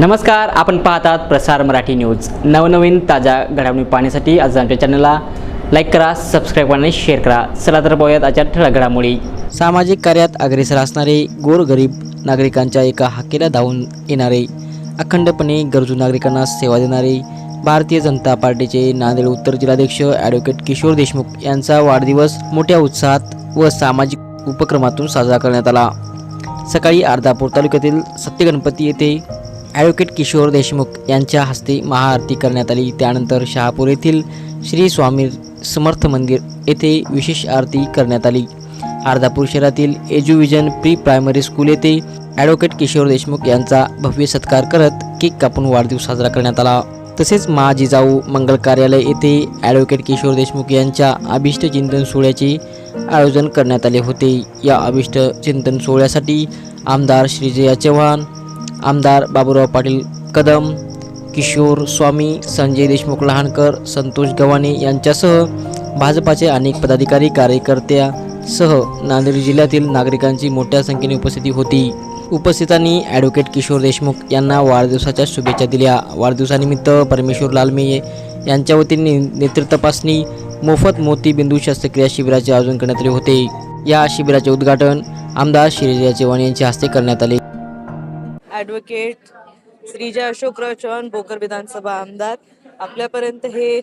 नमस्कार आपण पाहतात प्रसार मराठी न्यूज. नवनवीन ताज्या घडामोडी पाहण्यासाठी आज आमच्या चॅनलला लाईक करा सबस्क्राईब करा आणि शेअर करा. चला तर पाहूयात आजच्या ठळक घडामोडी. सामाजिक कार्यात अग्रेसर असणारे गोरगरीब नागरिकांच्या एका हाकेला धावून येणारे अखंडपणे गरजू नागरिकांना सेवा देणारे भारतीय जनता पार्टीचे नांदेड उत्तर जिल्हाध्यक्ष ॲडव्होकेट किशोर देशमुख यांचा वाढदिवस मोठ्या उत्साहात व सामाजिक उपक्रमातून साजरा करण्यात आला. सकाळी अर्धापूर तालुक्यातील सत्यगणपती येथे ॲडव्होकेट किशोर देशमुख यांच्या हस्ते महाआरती करण्यात आली. त्यानंतर शहापूर येथील श्री स्वामी समर्थ मंदिर येथे विशेष आरती करण्यात आली. अर्धापूर शहरातील एज्युविजन प्री प्रायमरी स्कूल येथे ॲडव्होकेट किशोर देशमुख यांचा भव्य सत्कार करत केक कापून वाढदिवस साजरा करण्यात आला. तसेच महाजिजाऊ मंगल कार्यालय येथे ॲडव्होकेट किशोर देशमुख यांच्या अभिष्ट चिंतन सोहळ्याचे आयोजन करण्यात आले होते. या अभिष्ट चिंतन सोहळ्यासाठी आमदार श्रीजया चव्हाण आमदार बाबूराव पाटील कदम किशोर स्वामी संजय देशमुख लहानकर संतोष गव्हाणे यांच्यासह भाजपाचे अनेक पदाधिकारी कार्यकर्त्यासह नांदेड जिल्ह्यातील नागरिकांची मोठ्या संख्येने उपस्थिती होती. उपस्थितांनी ॲडव्होकेट किशोर देशमुख यांना वाढदिवसाच्या शुभेच्छा दिल्या. वाढदिवसानिमित्त परमेश्वर लालमे यांच्या वतीने नेत्र तपासणी मोफत मोतीबिंदू शस्त्रक्रिया शिबिराचे आयोजन करण्यात आले होते. या शिबिराचे उद्घाटन आमदार श्रीजया चव्हाण यांच्या हस्ते करण्यात आले. ॲडव्होकेट श्रीजा अशोकराव चव्हाण भोकर विधानसभा आमदार. आपल्यापर्यंत हे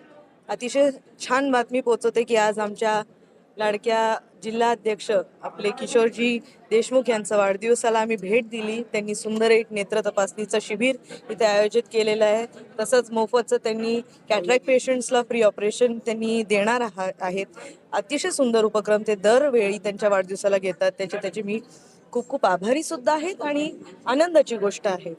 अतिशय छान बातमी पोहोचवते की आज आमच्या लाडक्या जिल्हाध्यक्ष आपले किशोरजी देशमुख यांचा वाढदिवसाला आम्ही भेट दिली. त्यांनी सुंदर एक नेत्र तपासणीचं शिबिर इथे आयोजित केलेलं आहे. तसंच मोफतचं त्यांनी कॅटरॅक्ट पेशंट्सला फ्री ऑपरेशन त्यांनी देणार आहेत. अतिशय सुंदर उपक्रम ते दरवेळी त्यांच्या वाढदिवसाला घेतात. त्याचे त्याचे मी खूप खूप आभारी सुद्धा आहेत आणि आनंदाची गोष्ट आहे.